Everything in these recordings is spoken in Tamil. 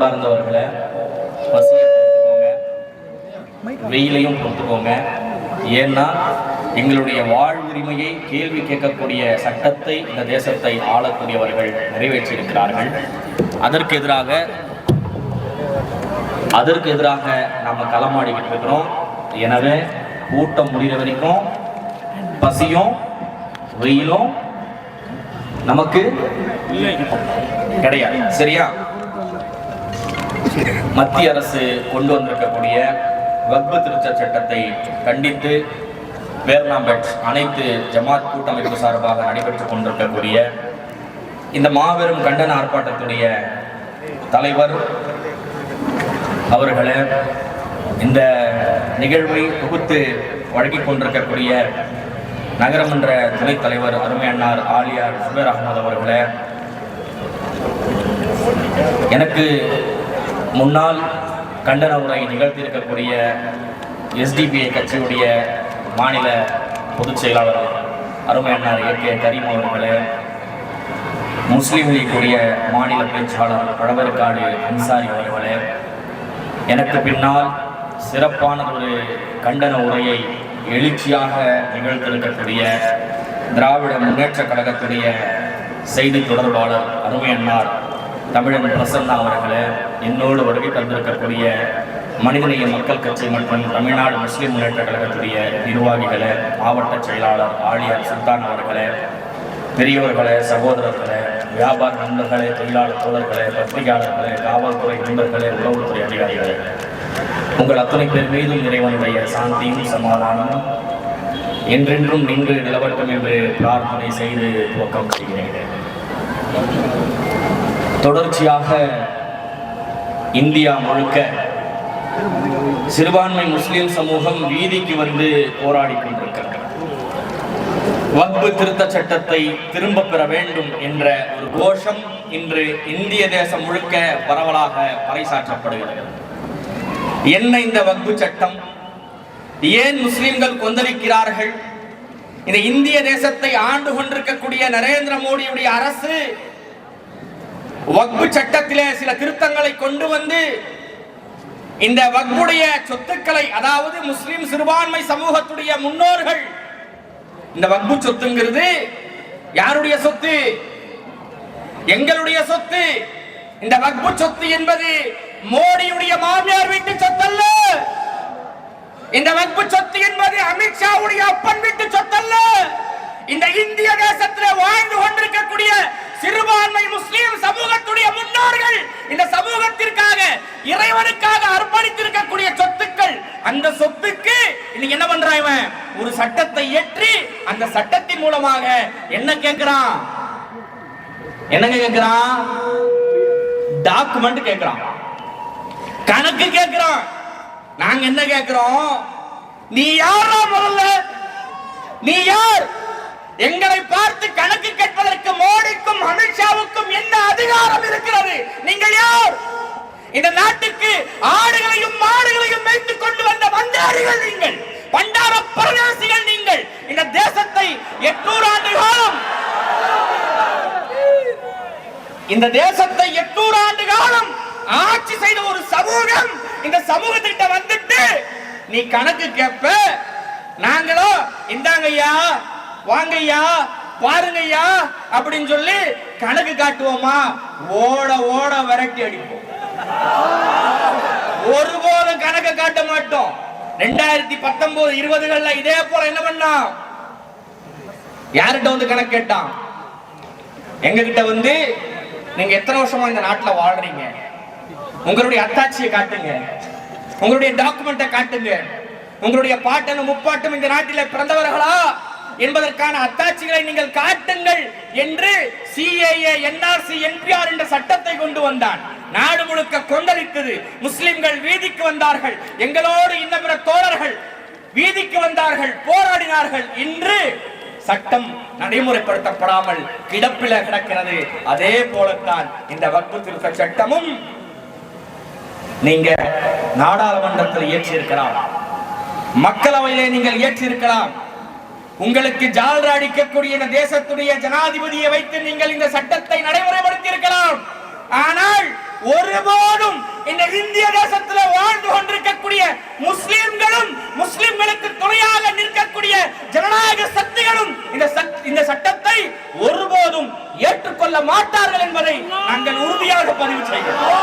அன்பார்ந்தவர்களே பசியை பொறுத்துக்கோங்க வெயிலையும் பொறுத்துக்கோங்க ஏன்னா எங்களுடைய வாழ்வுரிமையை கேள்வி கேட்கக்கூடிய சட்டத்தை இந்த தேசத்தை ஆளக்கூடியவர்கள் நிறைவேற்றியிருக்கிறார்கள். அதற்கு எதிராக அதற்கு எதிராக நாம களமாடிக்கிட்டு இருக்கிறோம். எனவே கூட்டம் முடிகிற வரைக்கும் பசியும் வெயிலும் நமக்கு கிடையாது. சரியா? மத்திய அரசு கொண்டு வந்திருக்கக்கூடிய வக்ப திருச்ச சட்டத்தை கண்டித்து பேர்னாம்பெட் அனைத்து ஜமாத் கூட்டமைப்பு சார்பாக நடைபெற்றுக் கொண்டிருக்கக்கூடிய இந்த மாபெரும் கண்டன ஆர்ப்பாட்டத்துடைய தலைவர் அவர்களே இந்த நிகழ்வை தொகுத்து வழங்கிக் கொண்டிருக்கக்கூடிய நகரமன்ற துணைத் தலைவர் அருமையண்ணார் ஆலியார் சுபேர் அகமது அவர்களே எனக்கு முன்னால் கண்டன உரை நிகழ்த்தியிருக்கக்கூடிய எஸ்டிபிஐ கட்சியுடைய மாநில பொதுச் செயலாளர் அருமை அண்ணார் ஏ கே கரீம் அவர்களே முஸ்லீம் லீக்குடைய மாநில பேச்சாளர் பழவர்காடு அன்சாரி அவர்களே எனக்கு பின்னால் சிறப்பானதொரு கண்டன உரையை எழுச்சியாக நிகழ்த்திருக்கக்கூடிய திராவிட முன்னேற்றக் கழகத்துடைய செய்தி தொடர்பாளர் அருமை அண்ணார் தமிழன் பிரசன்னா அவர்களே என்னோடு வருகை தந்திருக்கக்கூடிய மனிதநேய மக்கள் கட்சி மற்றும் தமிழ்நாடு முஸ்லிம் முன்னேற்ற கழகத்துடைய நிர்வாகிகளே மாவட்ட செயலாளர் ஆழியார் சுல்தான் அவர்களே பெரியவர்களே சகோதரர்களே வியாபார நண்பர்களே தொழிலாளர் தோழர்களே பத்திரிகையாளர்களே காவல்துறை நண்பர்களே உளவுத்துறை அதிகாரிகளே உங்கள் அத்தனை பேர் மீதும் இறைவனுடைய சாந்தியும் சமாதானமும் என்றென்றும் நின்று நிலவட்டும் என்று பிரார்த்தனை செய்து துவக்கம் செய்கிறேன். தொடர்ச்சியாக இந்தியா முழுக்க சிறுபான்மை முஸ்லிம் சமூகம் வீதிக்கு வந்து போராடி கொண்டிருக்கிறது. வக்பு திருத்த சட்டத்தை திரும்ப பெற வேண்டும் என்ற ஒரு கோஷம் இன்று இந்திய தேசம் முழுக்க பரவலாக பறைசாற்றப்படுகிறது. என்ன இந்த வக்பு சட்டம்? ஏன் முஸ்லிம்கள் கொந்தளிக்கிறார்கள்? இந்த இந்திய தேசத்தை ஆண்டு கொண்டிருக்கக்கூடிய நரேந்திர மோடியுடைய அரசு வக்பு சட்டத்திலே சில திருத்தங்களை கொண்டு வந்து இந்த வக்புடைய சொத்துக்களை அதாவது முஸ்லிம் சிறுபான்மை சமூகத்துடைய முன்னோர்கள் இந்த வக்பு சொத்துங்கிறது யாருடைய சொத்து? எங்களுடைய சொத்து. இந்த வக்பு சொத்து என்பது மோடியுடைய மாமியார் வீட்டு சொத்தல்ல. இந்த வக்பு சொத்து என்பது அமித்ஷாவுடைய அப்பன் வீட்டு சொத்தல்ல. இந்த இந்திய தேசத்தில் வாழ்ந்து கொண்டிருக்கக்கூடிய சிறுபான்மை முஸ்லீம் சமூகத்துடைய முன்னோர்கள் இந்த சமூகத்திற்காக இறைவனுக்காக அர்ப்பணித்திருக்கக்கூடிய சொத்துக்கள் அந்த சொத்துக்கு இன்னைக்கு என்ன பண்றான் இவன்? ஒரு சட்டத்தை ஏற்றி அந்த சட்டத்தின் மூலமாக என்ன கேட்கிறான்? என்னங்க கேட்கிறான்? டாக்குமெண்ட் கேட்கிறான். கணக்கு கேட்கிறான். நாங்க என்ன கேட்கிறோம்? நீ யாரா முதல்ல? நீ யார்? எங்களை பார்த்து கணக்கு கேட்பதற்கு மோடிக்கும் அமித்ஷாவுக்கும் என்ன அதிகாரம் இருக்கிறது? நீங்கள் யார்? இந்த நாட்டுக்கு ஆடுகளையும் மாடுகளையும் வைத்துக் கொண்டு வந்த வந்தாரிகள் நீங்கள் பண்டார பரவாசிகள் நீங்கள். இந்த தேசத்தை எட்நூறு ஆண்டு காலம் இந்த தேசத்தை எட்நூறு ஆண்டு காலம் ஆட்சி செய்த ஒரு சமூகம் இந்த சமூகத்திட்ட வந்துட்டு நீ கணக்கு கேட்ப நாங்களோ இந்தாங்கய்யா வாங்கய்யா பாருங்கய்யா அப்படின்னு சொல்லி கணக்கு காட்டுவோமா? ஓட ஓட விரட்டி அடிப்போம். ஒருபோதும் கணக்கு காட்ட மாட்டோம். ரெண்டாயிரத்தி பத்தொன்பது இருபதுகள்ல இதே போல என்ன பண்ணான்? யார்கிட்ட வந்து கணக்கு கேட்டான்? எங்ககிட்ட வந்து நீங்க எத்தனை வருஷமா இந்த நாட்டுல வாழ்றீங்க? உங்களுடைய அத்தாட்சியை காட்டுங்க. உங்களுடைய டாக்குமெண்ட்டை காட்டுங்க. உங்களுடைய பாட்டனும் முப்பாட்டும் இந்த நாட்டில பிறந்தவர்களா? என்பதற்கான அத்தாட்சிகளை நீங்கள் காட்டுங்கள் என்று சிஏஏ என்ஆர்சி என்பிஆர் என்ற சட்டத்தை கொண்டு வந்தான். நாடு முழுக்க கொந்தளித்தது. முஸ்லிம்கள் வீதிக்கு வந்தார்கள். எங்களோடு இன்ன பிற தோழர்கள் வீதிக்கு வந்தார்கள் போராடினார்கள். இன்று சட்டம் நடைமுறைப்படுத்தப்படாமல் கிடப்பில கிடக்கிறது. அதே போலத்தான் இந்த வக்பு திருத்த சட்டமும் நீங்க நாடாளுமன்றத்தில் இயற்றியிருக்கலாம். மக்களவையிலே நீங்கள் இயற்றியிருக்கலாம். உங்களுக்கு ஜால்ரா அடிக்கக்கூடிய இந்த தேசத்துடைய ஜனாதிபதியை வைத்து நீங்கள் இந்த சட்டத்தை நடைமுறைப்படுத்தி இருக்கலாம் ஆனால் ஒருபோதும் இந்த இந்திய தேசத்துல வாழ்ந்து கொண்டிருக்கக்கூடிய முஸ்லிம்களும் முஸ்லிம்களுக்கு துணையாக நிற்கக்கூடிய ஜனநாயக சக்திகளும் இந்த இந்த சட்டத்தை ஒருபோதும் ஏற்றுக்கொள்ள மாட்டார்கள் என்பதை நாங்கள் உறுதியாக பதிவு செய்கிறோம்.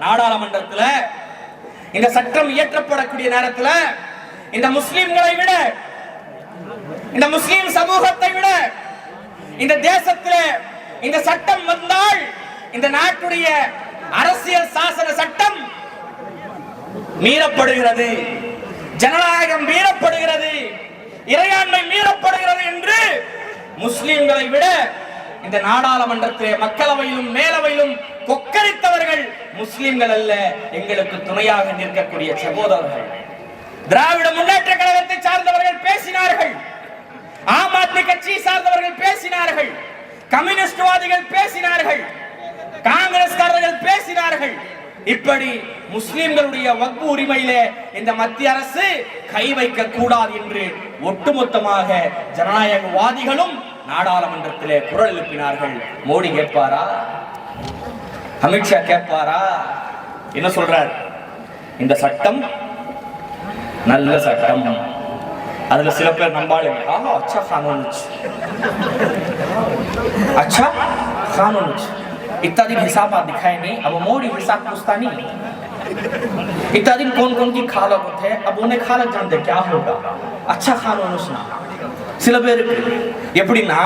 நாடாளுமன்றத்துல இந்த சட்டம் இயற்றப்படக்கூடிய நேரத்துல இந்த முஸ்லிம்களை விட இந்த முஸ்லிம் சமூகத்தை விட இந்த தேசத்துல இந்த சட்டம் வந்தால் இந்த நாட்டுடைய அரசியல் சாசன சட்டம் மீறப்படுகிறது. ஜனநாயகம் மீறப்படுகிறது. இறையாண்மை மீறப்படுகிறது என்று முஸ்லிம்களை விட இந்த நாடாளுமன்றத்திலே மக்களவையிலும் மேலவையிலும் கொக்கரித்தவர்கள் முஸ்லிம்கள் அல்ல எங்களுக்கு துணையாக நிற்கக்கூடிய சகோதரர்கள். திராவிட முன்னேற்ற கழகத்தை சார்ந்தவர்கள் பேசினார்கள். ஆம் ஆத்மி கட்சி சார்ந்தவர்கள் பேசினார்கள். கம்யூனிஸ்ட்வாதிகள் பேசினார்கள். காங்கிரஸ்காரர்கள் பேசினார்கள். இப்படி முஸ்லிம்களுடைய வக்பு உரிமையிலே இந்த மத்திய அரசு கை வைக்க கூடாது என்று ஒட்டுமொத்தமாக ஜனநாயகவாதிகளும் நாடாளுமன்றத்திலே குரல் எழுப்பினார்கள். மோடி கேட்பாரா? அமித்ஷா கேட்பாரா? என்ன சொல்றார்? இந்த சட்டம் நல்ல சட்டம். அதுல சில பேர் நம்பாளுங்க ஆஹா அச்சா கானூன் अच्छा कानून इतना दिन हिसाब आप दिखाए नहीं अब मोड़ी हिसाब पूछता नहीं इतना दिन कौन कौन की खालक थे अब उन्हें खालक जानते क्या होगा अच्छा कानून उसना சில பேருக்கு எப்படின்னா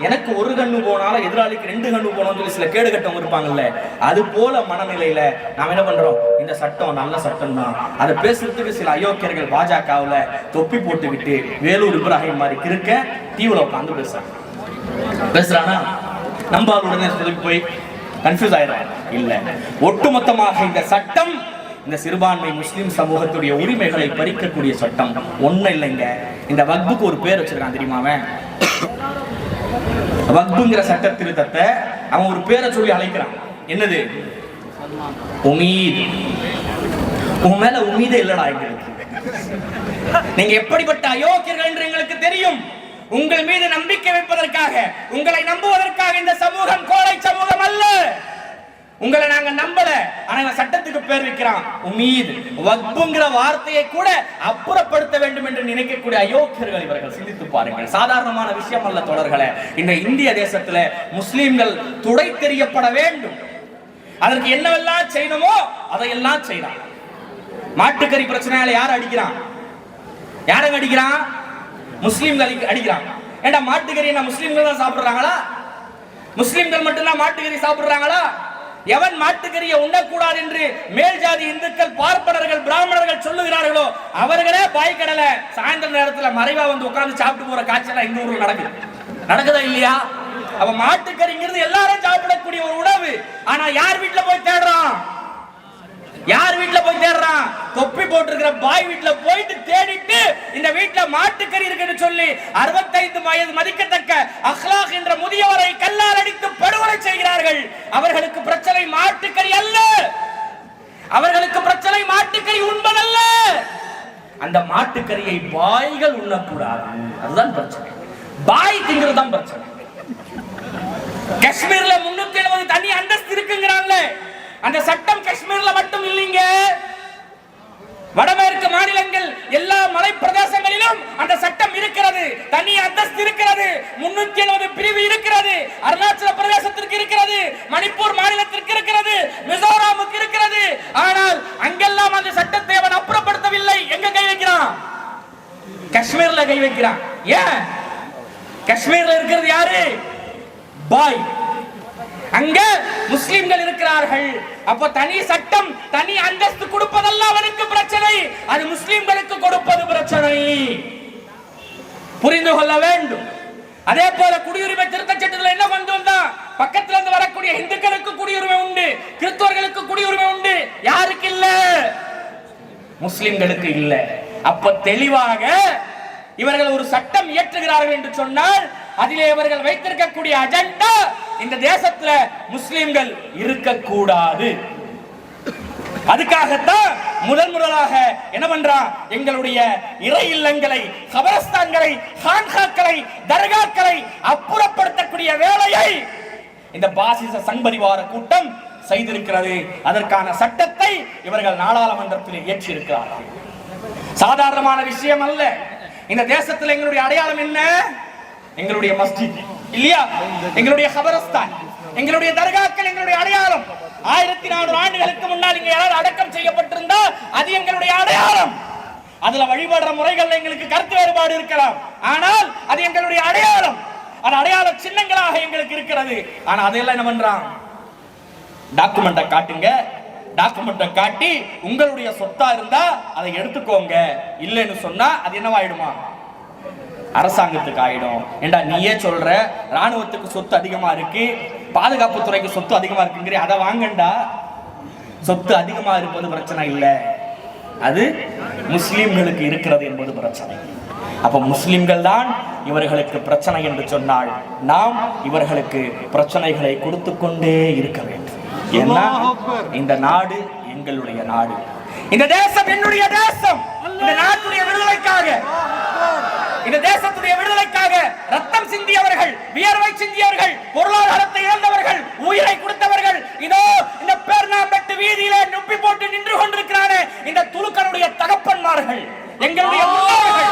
எனக்கு ஒரு கண்ணு போனாலும் எதிராளிக்கு ரெண்டு கண்ணு போனோம்னு சொல்லி சில கேடு கட்டவங்க இருப்பாங்கல்ல அது போல மனநிலையில நாம என்ன பண்றோம்? இந்த சட்டம் நல்ல சட்டம் தான். அதை பேசுறதுக்கு சில அயோக்கியர்கள் பாஜகவுல தொப்பி போட்டுக்கிட்டு வேலூர் இப்ராஹிம் மாதிரி கிறுக்க தீவிர உட்காந்து பேசுறாங்க. பேசுறானா? நம்பால் உடனே சொல்லி போய் கன்ஃபியூஸ் ஆயிடுறான் இல்ல. ஒட்டுமொத்தமாக இந்த சட்டம் இந்த சிறுபான்மை முஸ்லீம் சமூகத்துடைய உரிமைகளை பறிக்கக்கூடிய சட்டம். ஒண்ணும் இல்லைங்க. இந்த வக்புக்கு ஒரு பேர் வச்சிருக்கான் தெரியுமா அவன்? வக்புங்கிற சட்ட திருத்தத்தை அவன் ஒரு பேரை சொல்லி அழைக்கிறான். என்னது? உமீத். உன் மேல உமீதே இல்லடா எங்களுக்கு. நீங்க எப்படிப்பட்ட அயோக்கியர்கள் என்று எங்களுக்கு தெரியும். உங்கள் மீது நம்பிக்கை வைப்பதற்காக உங்களை நம்புவதற்காக இந்த சமூகம் கோழை சமூகம் அல்ல. உங்களை நாங்க நம்பல. ஆனா இவன் சட்டத்துக்கு பேர் வைக்கிறான். உமீது வக்புங்கிற வார்த்தையை கூட அப்புறப்படுத்த வேண்டும் என்று நினைக்கக்கூடிய அயோக்கியர்கள் இவர்கள். சிந்தித்து பாருங்கள். சாதாரணமான விஷயம் அல்ல தொடர்களை. இந்த இந்திய தேசத்துல முஸ்லிம்கள் துடை தெரியப்பட வேண்டும். அதற்கு என்னவெல்லாம் செய்யணுமோ அதையெல்லாம் செய்யலாம். மாட்டுக்கறி பிரச்சனையால யார் அடிக்கிறான்? யாரங்க அடிக்கிறான்? முஸ்லீம்கள் அடிக்கிறான். ஏண்டா மாட்டுக்கறி என்ன முஸ்லீம்கள் தான் சாப்பிடுறாங்களா? முஸ்லீம்கள் மட்டும்தான் மாட்டுக்கறி சாப்பிடுறாங்களா? எவன் மாட்டுக்கறியை உண்ணக்கூடாது என்று மேல் ஜாதி இந்துக்கள் பார்ப்பனர்கள் பிராமணர்கள் சொல்லுகிறார்களோ அவர்களே பாய்க்கடலை சாயந்தர நேரத்தில் மறைவா வந்து உட்கார்ந்து சாப்பிட்டு போற காட்சியெல்லாம் இந்த ஊரில் நடக்குது. நடக்குதா இல்லையா? அவ மாட்டுக்கறிங்கிறது எல்லாரும் சாப்பிடக்கூடிய ஒரு உணவு. ஆனா யார் வீட்டுல போய் தேடுறான்? யார் வீட்டுல போய் தேடுறான்? தொப்பி போட்டிருக்கிற பாய் வீட்டுல போயிட்டு தேடிட்டு இந்த வீட்டுல மாட்டுக்கறி இருக்குன்னு சொல்லி 65 வயது மதிக்கத்தக்க அஹ்லாக் என்ற முதியவரை கல்லால் அடித்து படுகொலை செய்கிறார்கள். அவர்களுக்கு பிரச்சனை மாட்டுக்கறி அல்ல. அவர்களுக்கு பிரச்சனை மாட்டுக்கறி உண்பதல்ல. அந்த மாட்டுக்கறியை பாய்கள் உண்ணக்கூடாது அதுதான் பிரச்சனை. பாய் திங்கிறது தான் பிரச்சனை. காஷ்மீர்ல முன்னூத்தி எழுபது தனி அந்தஸ்து இருக்குங்கிறாங்களே. அந்த சட்டம் காஷ்மீர்ல மட்டும் இல்லைங்க. வடமேற்கு மாநிலங்கள் எல்லா மலை பிரதேசங்களிலும் அந்த சட்டம் இருக்கிறது. தனி அந்தஸ்து இருக்கிறது. முன்னூத்தி எழுபது பிரிவு இருக்கிறது. அருணாச்சல பிரதேசத்திற்கு இருக்கிறது. மணிப்பூர் மாநிலத்திற்கு இருக்கிறது. மிசோராமுக்கு இருக்கிறது. ஆனால் அங்கெல்லாம் அந்த சட்டத்தை அவன் அப்புறப்படுத்தவில்லை. எங்க கை வைக்கிறான்? காஷ்மீர்ல கை வைக்கிறான். ஏன்? காஷ்மீர்ல இருக்கிறது யாரு? பாய். அங்க முஸ்லிம்கள் இருக்கிறார்கள். அப்ப தனி சட்டம் தனி அந்தஸ்து கொடுப்பதல்ல அவனுக்கு பிரச்சனை. அது முஸ்லிம்களுக்கு கொடுப்பது பிரச்சனை. புரிந்து கொள்ள வேண்டும். அதே போல குடியுரிமை திருத்த சட்டத்தில் என்ன கொண்டு வந்தா? பக்கத்துல இருந்து வரக்கூடிய இந்துக்களுக்கு குடியுரிமை உண்டு கிறிஸ்தவர்களுக்கு குடியுரிமை உண்டு. யாருக்கு இல்ல? முஸ்லிம்களுக்கு இல்ல. அப்ப தெளிவாக இவர்கள் ஒரு சட்டம் இயற்றுகிறார்கள் என்று சொன்னால் அதிலே இவர்கள் வைத்திருக்கக்கூடிய அஜெண்டா இந்த தேசத்துல முஸ்லிம்கள் இருக்கக்கூடாது. அதுக்காகத்தான் முதல் முதலாக என்ன பண்றான் எங்களுடைய இறை இல்லங்களை கபரஸ்தான்களை ஹான்ஹாக்களை தர்காக்களை அப்புறப்படுத்தக்கூடிய வேலையை இந்த பாசிச சங்பரிவார கூட்டம் செய்திருக்கிறது. அதற்கான சட்டத்தை இவர்கள் நாடாளுமன்றத்தில் இயற்றியிருக்கிறார்கள் சாதாரணமான விஷயம் அல்ல. இந்த தேசத்தில் எங்களுடைய அடையாளம் என்ன? எங்களுடைய மஸ்ஜித் இல்லையா? எங்களுடைய கபரஸ்தான் எங்களுடைய தர்காக்கள் எங்களுடைய அடையாளம். ஆயிரத்தி நானூறு ஆண்டுகளுக்கு முன்னால் இங்க யாராவது அடக்கம் செய்யப்பட்டிருந்தா அது எங்களுடைய அடையாளம். அதுல வழிபடுற முறைகள் எங்களுக்கு கருத்து வேறுபாடு இருக்கலாம். ஆனால் அது எங்களுடைய அடையாளம். அது அடையாள சின்னங்களாக எங்களுக்கு இருக்கிறது. ஆனா அதெல்லாம் என்ன பண்றான்? டாக்குமெண்ட்டை காட்டுங்க. டாக்குமெண்ட்டை காட்டி உங்களுடைய சொத்தா இருந்தா அதை எடுத்துக்கோங்க. இல்லைன்னு சொன்னா அது என்னவாயிடுமா? அரசாங்கத்துக்கு ஆயிடும். ஏண்டா நீயே சொல்ற? ராணுவத்துக்கு சொத்து அதிகமா இருக்கு. பாதுகாப்பு துறைக்கு சொத்து அதிகமா இருக்குங்கிற அதை வாங்கண்டா. சொத்து அதிகமா இருப்பது பிரச்சனை இல்லை. அது முஸ்லிம்களுக்கு இருக்கிறது என்பது பிரச்சனை. அப்ப முஸ்லிம்கள் தான் இவர்களுக்கு பிரச்சனை என்று சொன்னால் நாம் இவர்களுக்கு பிரச்சனைகளை கொடுத்து கொண்டே இருக்க வேண்டும். ஏன்னா இந்த நாடு எங்களுடைய நாடு. இந்த தேசம் என்னுடைய தேசம். இந்த நாட்டுடைய விடுதலைக்காக. இந்த தேசத்துடைய விடுதலைக்காக ரத்தம் சிந்தியவர்கள் வியர்வை சிந்தியவர்கள் பொருளாதாரத்தை இழந்தவர்கள் உயிரை கொடுத்தவர்கள் இதோ இந்த பேர்ணாம்பட்டு வீதியில நுப்பி போட்டு நின்று கொண்டிருக்கிறானே இந்த துலுக்கனுடைய தகப்பன்மார்கள் எங்களுடைய முன்னோர்கள்.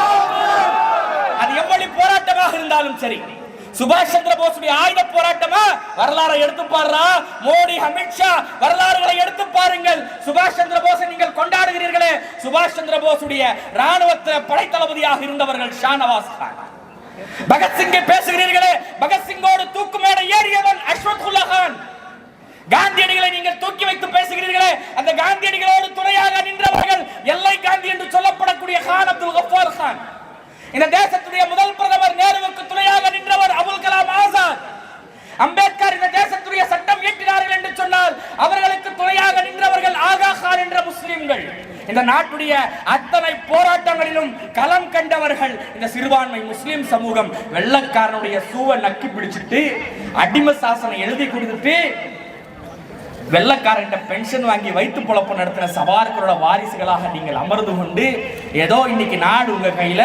அது எவ்வளவு போராட்டமாக இருந்தாலும் சரி. சுபாஷ் சந்திர போஸுடைய ஆயுத போராட்டமா? வரலாறை எடுத்து பாடுறா மோடி அமித்ஷா வரலாறுகளை எடுத்து பாருங்கள். சுபாஷ் சந்திர போஸை நீங்கள் கொண்டாடுகிறீர்களே. சுபாஷ் சந்திர போஸுடைய ராணுவத்துல படைத்தளபதியாக இருந்தவர்கள் ஷானவாஸ் கான். பகத்சிங்கை பேசுகிறீர்களே. பகத்சிங்கோடு தூக்கு மேடை ஏறியவன் அஸ்வத்குல்லா கான். காந்தியடிகளை நீங்கள் தூக்கி வைத்து பேசுகிறீர்களே. அந்த காந்தியடிகளோடு துணையாக நின்றவர்கள் எல்லை காந்தி என்று சொல்லப்படக்கூடிய கான் அப்துல் கஃபார் கான். இந்த தேசத்துடைய முதல் பிரதமர் நேருவுக்கு துணையாக நின்றவர் அபுல் கலாம் ஆசாத். அம்பேத்கர் இந்த தேசத்துடைய சட்டம் இயற்றினார்கள் என்று சொன்னால் அவர்களுக்கு துணையாக நின்றவர்கள் ஆகா கான் என்ற முஸ்லிம்கள். இந்த நாட்டுடைய அத்தனை போராட்டங்களிலும் களம் கண்டவர்கள் இந்த சிறுபான்மை முஸ்லிம் சமூகம் வெள்ளக்காரனுடைய சூவை நக்கி பிடிச்சிட்டு அடிம சாசனம் எழுதி கொடுத்துட்டு வெள்ளக்காரன்கிட்ட பென்ஷன் வாங்கி வைத்து பொழப்பு நடத்தின சவார்களோட வாரிசுகளாக நீங்கள் அமர்ந்து கொண்டு ஏதோ இன்னைக்கு நாடு உங்க கையில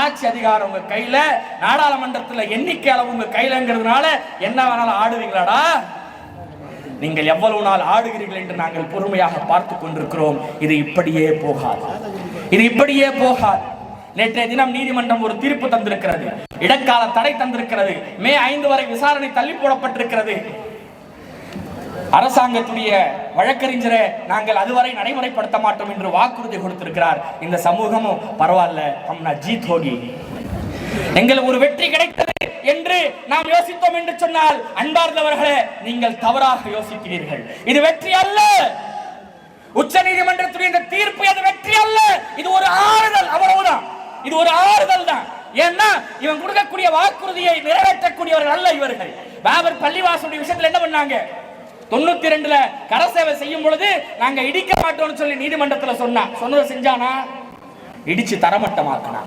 ஆட்சி அதிகாரம் உங்க கையில நாடாளுமன்றத்துல எண்ணிக்கை அளவு உங்க கையிலங்கிறதுனால என்ன வேணாலும் ஆடுவீங்களாடா? நீங்கள் எவ்வளவு நாள் ஆடுகிறீர்கள் என்று நாங்கள் பொறுமையாக பார்த்து கொண்டிருக்கிறோம். இது இப்படியே போகாது. இது இப்படியே போகாது. நேற்றைய தினம் நீதிமன்றம் ஒரு தீர்ப்பு தந்திருக்கிறது. இடைக்கால தடை தந்திருக்கிறது. மே ஐந்து வரை விசாரணை தள்ளி போடப்பட்டிருக்கிறது. அரசாங்கத்துடைய வழக்கறிஞரை நாங்கள் அதுவரை நடைமுறைப்படுத்த மாட்டோம் என்று வாக்குறுதி கொடுத்திருக்கிறார். இந்த சமூகமும் பரவாயில்ல. அம்னா ஜீத் ஹோகி. எங்கள் ஒரு வெற்றி கிடைத்தது என்று நாம் யோசித்தோம் என்று சொன்னால் அன்பார்ந்தவர்களே நீங்கள் தவறாக யோசிக்கிறீர்கள். இது வெற்றி அல்ல. உச்ச நீதிமன்றத்துடைய இந்த தீர்ப்பு அது வெற்றி அல்ல. இது ஒரு ஆறுதல். அவ்வளவுதான். இது ஒரு ஆறுதல் தான். ஏன்னா இவன் கொடுக்கக்கூடிய வாக்குறுதியை நிறைவேற்றக்கூடியவர்கள் அல்ல இவர்கள். பாபர் பள்ளிவாசனுடைய விஷயத்துல என்ன பண்ணாங்க? தொண்ணூத்தி ரெண்டுல கரசேவை செய்யும் பொழுது நாங்க இடிக்க மாட்டோம்னு சொல்லி நீதிமன்றத்துல சொன்னா. சொன்னதை செஞ்சானா? இடிச்சு தரமட்டமாக்கினா.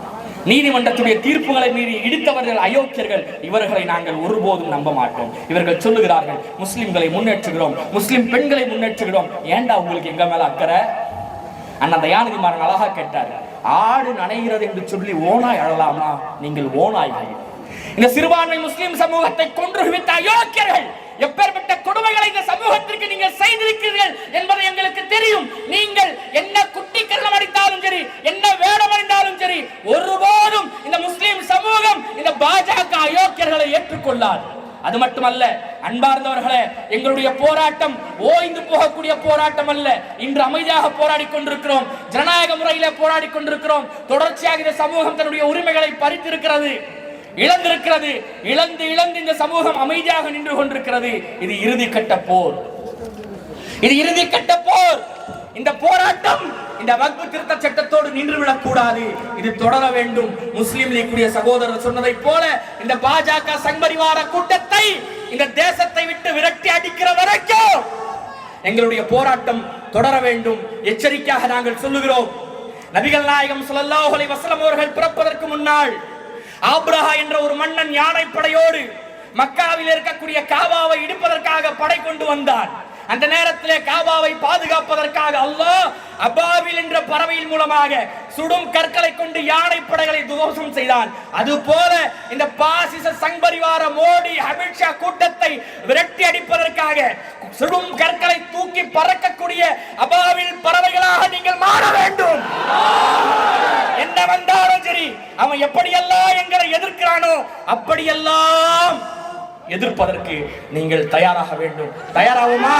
நீதிமன்றத்துடைய தீர்ப்புகளை மீறி இடித்தவர்கள் அயோக்கியர்கள் இவர்களை நாங்கள் ஒருபோதும் நம்ப மாட்டோம். இவர்கள் சொல்லுகிறார்கள் முஸ்லிம்களை முன்னேற்றுகிறோம் முஸ்லிம் பெண்களை முன்னேற்றுகிறோம். ஏன்டா உங்களுக்கு எங்க மேல அக்கறை? அண்ணன் தயாநிதி மாறன் அழகா கேட்டார் ஆடு நனைகிறது என்று சொல்லி ஓனாய் அழலாமா? நீங்கள் ஓனாய்கள் இந்த சிறுபான்மை முஸ்லிம் சமூகத்தை கொன்று குவித்த அயோக்கியர்கள் எப்பேற்பட்ட கொடுமைகளை இந்த சமூகத்திற்கு நீங்கள் செய்திருக்கிறீர்கள் என்பது எங்களுக்கு தெரியும். நீங்கள் என்ன குட்டிக்கரணம் அடித்தாலும் சரி என்ன வேடம் அடித்தாலும் சரி ஒருபோதும் இந்த முஸ்லிம் சமூகம் இந்த பாஜக அயோக்கியர்களை ஏற்றுக்கொள்ளாது. அது மட்டுமல்ல அன்பார்ந்தவர்களே எங்களுடைய போராட்டம் ஓய்ந்து போகக்கூடிய போராட்டம் அல்ல. இன்று அமைதியாக போராடி கொண்டிருக்கிறோம் ஜனநாயக முறையில போராடி கொண்டிருக்கிறோம். தொடர்ச்சியாக இந்த சமூகம் தன்னுடைய உரிமைகளை பறித்திருக்கிறது. இழந்திருக்கிறது. இழந்து இழந்து இந்த சமூகம் அமைதியாக நின்று கொண்டிருக்கிறது. இது இறுதி கட்ட போர். இது இறுதி கட்ட போர். இந்த போராட்டம் இந்த வக்பு திருத்த சட்டத்தோடு நின்றுவிடக் கூடாது இது தொடர வேண்டும். முஸ்லிம் லீக்குடைய சகோதரர் சொன்னதைப் போல இந்த பாஜக சங்பரிவார கூட்டத்தை இந்த தேசத்தை விட்டு விரட்டி அடிக்கிற வரைக்கும் எங்களுடைய போராட்டம் தொடர வேண்டும். எச்சரிக்கையாக நாங்கள் சொல்லுகிறோம். நபிகள் நாயகம் ஸல்லல்லாஹு வசலம் அவர்கள் பிறப்பதற்கு முன்னால் ஆப்ரஹா என்ற ஒரு மன்னன் யானைப்படையோடு மக்காவில் இருக்கக்கூடிய காபாவை இடிப்பதற்காக படை கொண்டு வந்தான். அந்த நேரத்திலே காபாவை பாதுகாப்பதற்காக அல்லாஹ் அபாவில் என்ற பறவையின் மூலமாக சுடும் கற்களை கொண்டு யானை படைகளை துவம்சம் செய்தான். அதுபோல இந்த பாசிச சங்பரிவார மோடி அமித்ஷா கூட்டத்தை விரட்டி அடிப்பதற்காக சுடும் கற்களை தூக்கி பறக்கக்கூடிய அபாவில் பறவைகளாக நீங்கள் மாற வேண்டும். என்ன வந்தாலும் சரி அவன் எப்படியெல்லாம் எங்களை எதிர்க்கிறானோ அப்படியெல்லாம் எதிர்ப்பதற்கு நீங்கள் தயாராக வேண்டும். தயாராகுமா?